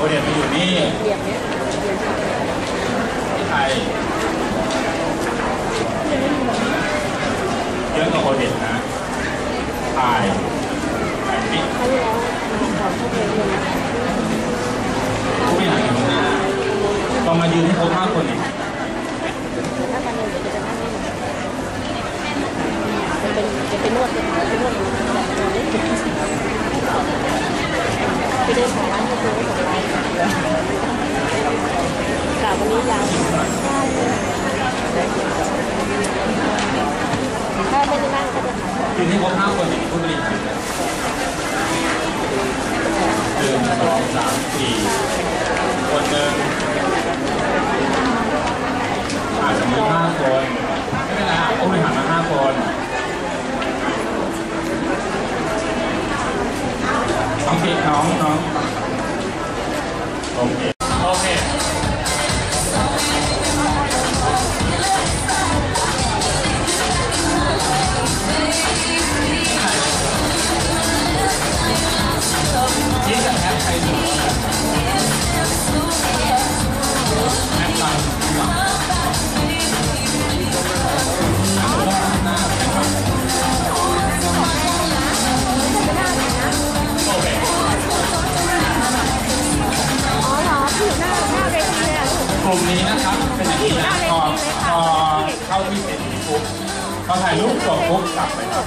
โอเดียนมาอยู่นี่ที่ไทยเยอะกว่าโอเดียนนะถ่ายถ่ายนี่ผู้ไม่หายนะต้องมายืนให้ครบห้าคนเนี่จะเป็นนวดเลย คืนที่ครบห้าคนเนี่ยผู้บริหารหนึ่งสองสามสี่คนหนึ่งอาจจะมีห้าคนไม่เป็นไรอะผู้บริหารมาห้าคนน้องพีน้องน้องโอเค กลุ่มนี้นะครับ เป็นอย่างนี้นะพอพอเข้าที่เป็นปุ๊บพอถ่ายรูปจบปุ๊บกลับไปครับ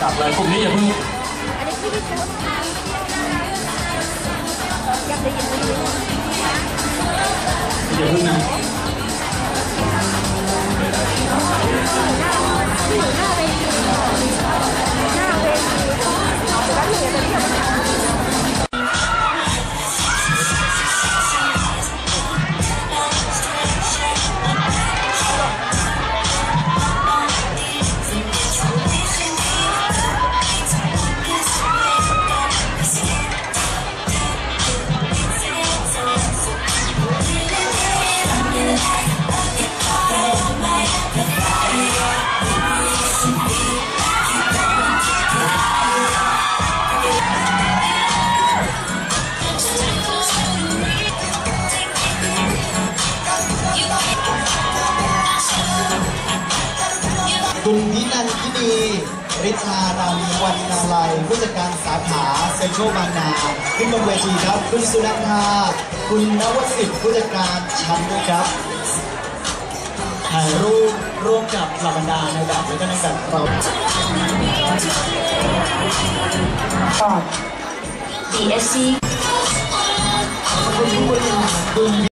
กลับเลยกลุ่มนี้อย่าเพิ่งอันนี้ที่พี่เชิญอยากได้ยินไหมอย่าเพิ่งนะ คุณนินันทินีริชาดำวันนาลัยผู้จัดการสาขาเซ็นทรัลบางนาขึ้นบนเวทีครับ คุณสุนันทาคุณนวสิทธิ์ผู้จัดการชั้นด้วยครับถ่ายรูปร่วมกับเหล่าบรรดาในแบบและก็ในแบบเรา DSC คุณผู้บริหาร